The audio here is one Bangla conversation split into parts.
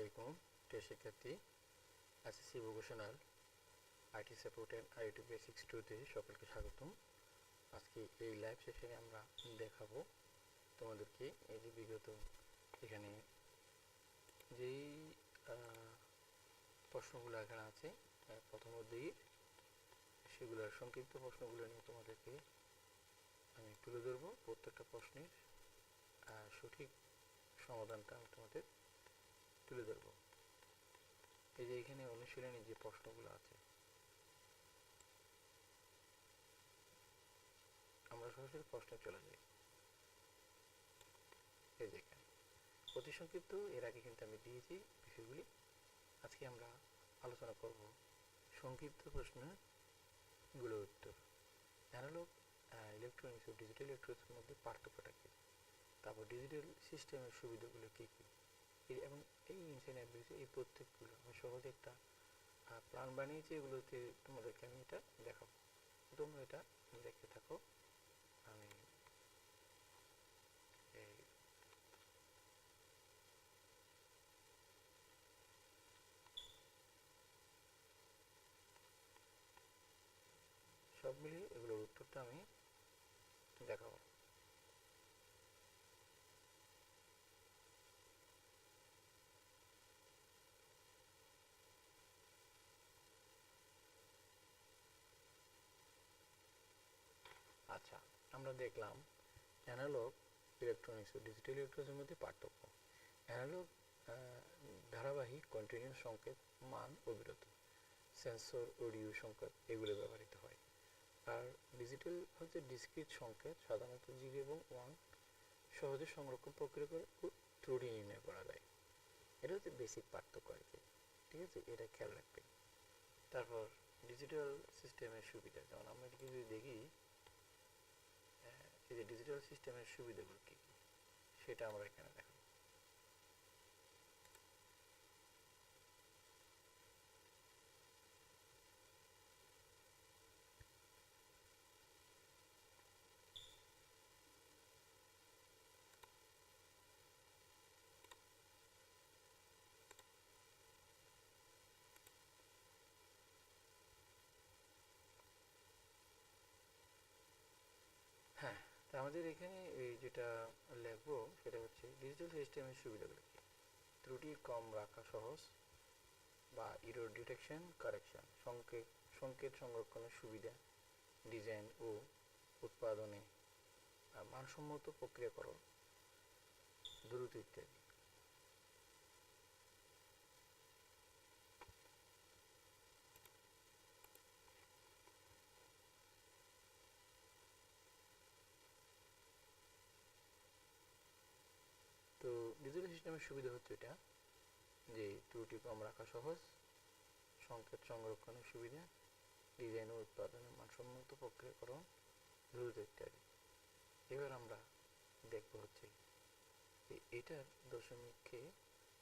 আলাইকুম। প্রিয় শিক্ষার্থী SSC vocational IT support and IT basics টুতে সকলকে স্বাগতম। আজকে এই লাইভ সেশনে আমরা দেখাবো তোমাদেরকে এই যে বিগত এখানে যেই প্রশ্নগুলো এখানে আছে প্রথম অধ্যায়ের সেগুলোর সংক্ষিপ্ত প্রশ্নগুলো নিয়ে তোমাদেরকে আমি তুলে ধরবো প্রত্যেকটা প্রশ্নের সঠিক সমাধানটা আমি তোমাদের তুলে ধরবো। এই যে এখানে অনুশীলনী যে প্রশ্নগুলো আছে। আমরা সরাসরি প্রশ্নে চলে যাই। এই যে এখানে। অতি সংক্ষিপ্ত, এর আগে কিন্তু আমি দিয়েছি বিষয়গুলি। আজকে আমরা আলোচনা করব সংক্ষিপ্ত প্রশ্নগুলোর উত্তর। অ্যানালগ ইলেকট্রনিক্স ও ডিজিটাল ইলেকট্রনিক্সের মধ্যে পার্থক্যটা কী? তারপর ডিজিটাল সিস্টেমের সুবিধাগুলো কী কী? এবং এই এই প্রত্যেকগুলো আমি সহজে একটা প্ল্যান বানিয়েছি, এগুলোতে তোমাদেরকে আমি এটা দেখাবো। তোমরা এটা দেখতে থাকো। আমি সব মিলিয়ে এগুলোর উত্তরটা আমি দেখাবো। আমরা দেখলাম অ্যানালগ ইলেকট্রনিক্স ও ডিজিটাল ইলেকট্রনিক্সের মধ্যে পার্থক্য। অ্যানালগ ধারাবাহিক কন্টিনিউয়াস সংকেত, মান, অবিরত। সেন্সর অডিও সংকেত, এগুলো ব্যবহৃত হয়। আর ডিজিটাল হচ্ছে ডিসক্রিট সংকেত, সাধারণত জিরো এবং ওয়ান সহজে সংরক্ষণ প্রক্রিয়া করে ত্রুটি নির্ণয় করা যায়। এটা হচ্ছে বেসিক পার্থক্য আর কি। ঠিক আছে? এটা খেয়াল রাখবে তারপর ডিজিটাল সিস্টেমের সুবিধা, যেমন আমরা যদি দেখি এই যে ডিজিটাল সিস্টেমের সুবিধাগুলো কী সেটা আমরা এখানে দেখাবো হ্যাঁ তা আমাদের এখানে যেটা লিখব সেটা হচ্ছে ডিজিটাল সিস্টেমের সুবিধাগুলো গুলো ত্রুটি কম রাখা সহজ বা ইরোর ডিটেকশন কারেকশন সংকেত সংকেত সংরক্ষণের সুবিধা ডিজাইন ও উৎপাদনে মানসম্মত প্রক্রিয়াকরণ, দ্রুত ইত্যাদি তো ডিজিটাল সিস্টেমের সুবিধা হচ্ছে এটা, যে ত্রুটি কম রাখা সহজ, সংকেত সংরক্ষণের সুবিধা, ডিজাইন ও উৎপাদনের মানসম্মত প্রক্রিয়াকরণ দ্রুত ইত্যাদি। এবার আমরা দেখব হচ্ছে যে এটার দশমিককে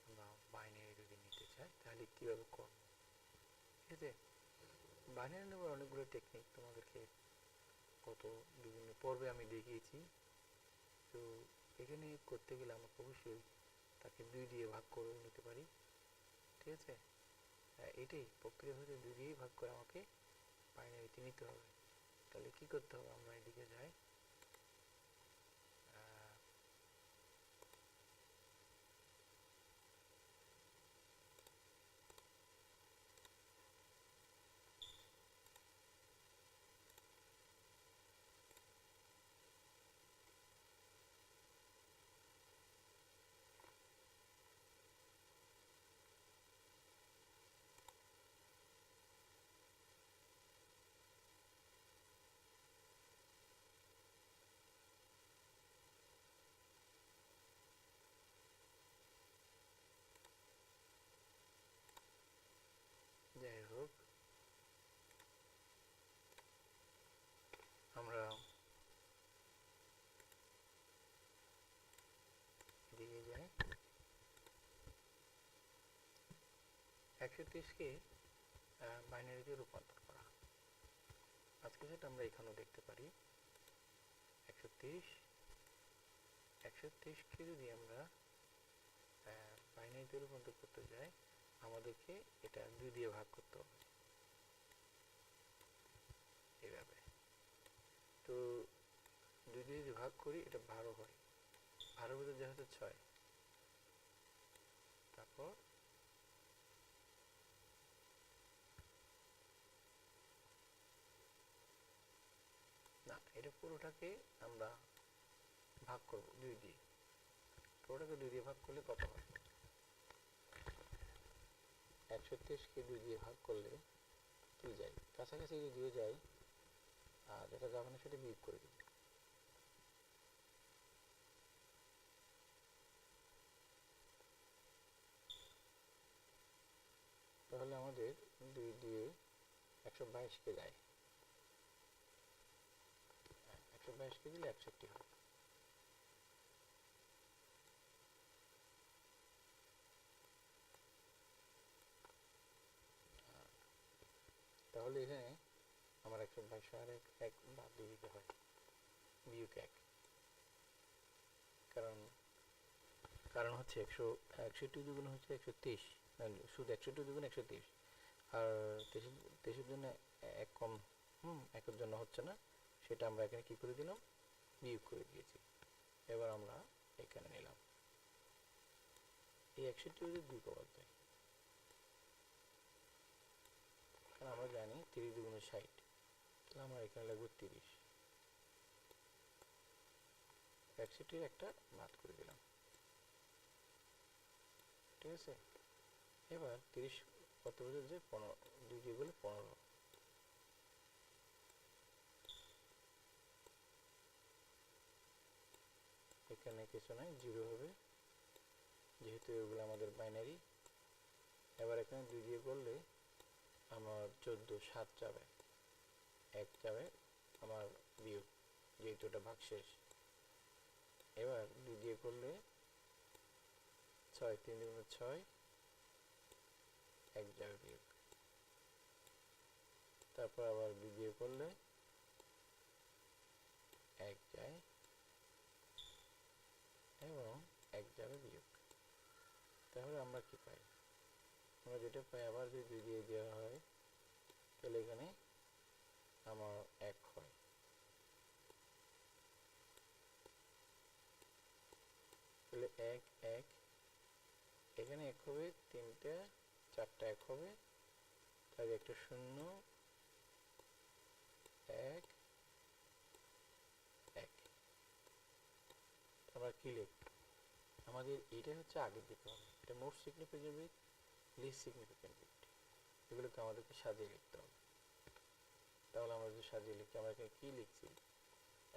আমরা বাইনারি যদি নিতে চাই, তাহলে কীভাবে করব? ঠিক আছে বাইনারি নেওয়ার অনেকগুলো টেকনিক তোমাদেরকে কত বিভিন্ন পর্বে আমি দেখিয়েছি। তো এখানে করতে গেলে আমাকে অবশ্যই তাকে দুই দিয়ে ভাগ করে নিতে পারি। ঠিক আছে? আহ, এটাই প্রক্রিয়া হচ্ছে দুই দিয়েই ভাগ করে আমাকে বাইনারিতে নিতে হবে। তাহলে কি করতে হবে? আমরা এদিকে যাই আহ, যাই হোক আমরা এদিকে যাই একশো তিরিশকে বাইনারিতে রূপান্তর করা। আজকে সেটা আমরা এখানেও দেখতে পারি, একশো তিরিশ, একশো তেইশকে যদি আমরা বাইনারি জ্যামিতি রূপান্তর করতে যাই, আমাদেরকে এটা দুই দিয়ে ভাগ করতে হবে। এইভাবে তো দুই দিয়ে যদি ভাগ করি, এটা বারো হয়। বারোর ভিতরে যা হচ্ছে ছয়। তারপর না এটা পুরোটাকে আমরা ভাগ করব, দুই দিয়ে। পুরোটাকে দুই দিয়ে ভাগ করলে কত হয়? একশো তেইশকে দুই দিয়ে ভাগ করলে কি যায়। কাছাকাছি যদিও যায়, আর যেটা যাবে না সেটা বিয়োগ করে দিই। তাহলে আমাদের দুই দিয়ে একশো বাইশকে যায়। হ্যাঁ, বাইশকে দিলে একষট্টি হয় তাহলে এখানে আমার একশো বাইশ আর এক বাদ দিয়ে দিতে হয়। বিয়োগ এক। কারণ কারণ হচ্ছে একশো একষট্টি দুগুণ হচ্ছে একশো তেইশ শুধু একষট্টি দুগুণ একশো তেইশ আর তেইশের তেইশের জন্য এক কম হুম একের জন্য হচ্ছে না। সেটা আমরা এখানে কি করে দিলাম? বিয়োগ করে দিয়েছি। এবার আমরা এখানে নিলাম। এই একষট্টি যদি দুই পাওয়া যায় কারণ আমরা জানি তিরিশ দুগুণে ষাট। তাহলে আমরা এখানে লাগবো তিরিশ। একষট্টির একটা বাদ করে দিলাম। ঠিক আছে? এবার তিরিশ কত বছর যে পনেরো, দুই দিয়ে বলে পনেরো। এখানে কিছু নাই, জিরো হবে। যেহেতু এগুলো আমাদের বাইনারি এবার এখানে দুই দিয়ে করলে আমার চোদ্দ, সাত যাবে এক যাবে আমার বিয়োগ, যেহেতু ওটা ভাগ শেষ। এবার দুই দিয়ে করলে ছয়, তিন দুগুণে ছয়, এক যাবে বিয়োগ। তারপর আবার দুই দিয়ে করলে এক যায় এবং এক যাবে বিয়োগ তাহলে আমরা কি পাই? আমরা যেটা পাই, আবার যদি দিয়ে দেওয়া হয়, তাহলে এখানে আমার এক হয়। তাহলে এক এক, এখানে এক হবে, তিনটা, চারটা এক হবে, তাহলে একটা শূন্য, এক এক। আমরা কি লিখ আমাদের এটা হচ্ছে আগের দিকে হবে। এটা most significant bit least significant bit এগুলোকে আমাদেরকে সাজিয়ে লিখতে হবে। তাহলে আমরা যদি সাজিয়ে লিখি, আমরা এখানে কী লিখছি?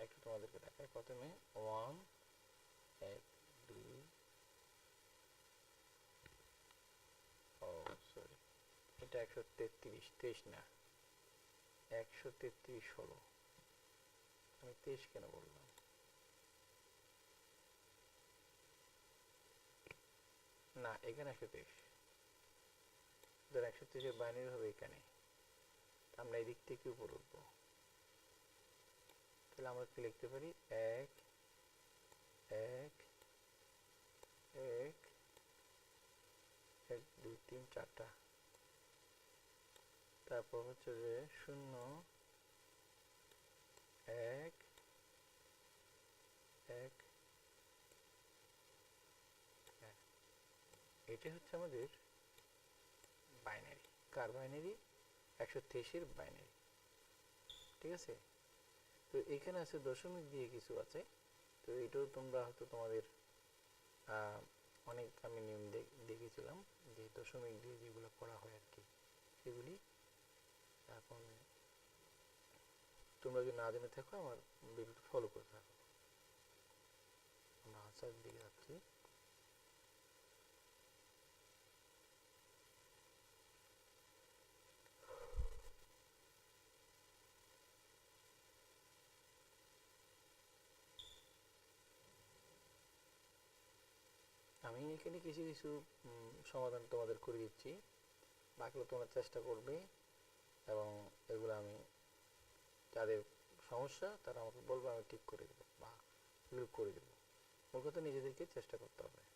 একটু তোমাদেরকে দেখাই। প্রথমে ওয়ান এক, দুই, ও সরি এটা একশো তেত্রিশ, তেইশ না। একশো তেত্রিশ হলো আমি তেইশ কেন বললাম? না, এখানে একশো তেইশ। ধর, একশো তেইশের বাইনারি হবে এখানে। আমরা এদিক থেকে উপর উঠবো। তাহলে আমরা কি লিখতে পারি? এক এক এক এক, দুই, তিন, চারটা। তারপর হচ্ছে যে শূন্য, এক এক এটা হচ্ছে আমাদের বাইনারি কার বাইনারি একশো তেইশের বাইনারি ঠিক আছে? তো এখানে আছে দশমিক দিয়ে কিছু আছে। তো এটাও তোমরা হয়তো তোমাদের অনেক আমি নিয়ম দেখ- দেখেছিলাম যে দশমিক দিয়ে যেগুলো করা হয় আর কি, সেগুলি। এখন তোমরা যদি না জেনে থাকো, আমার ভিডিওটা ফলো করে থাকো। আমরা আনসার দিকে যাচ্ছি আমি এখানে কিছু কিছু সমাধান তোমাদের করে দিচ্ছি। বাকিগুলো তোমরা চেষ্টা করবে এবং এগুলো আমি যাদের সমস্যা তারা আমাকে বলবে, আমি ঠিক করে দেবো বা এগুলো করে দেবো। ওর কথা নিজেদেরকে চেষ্টা করতে হবে।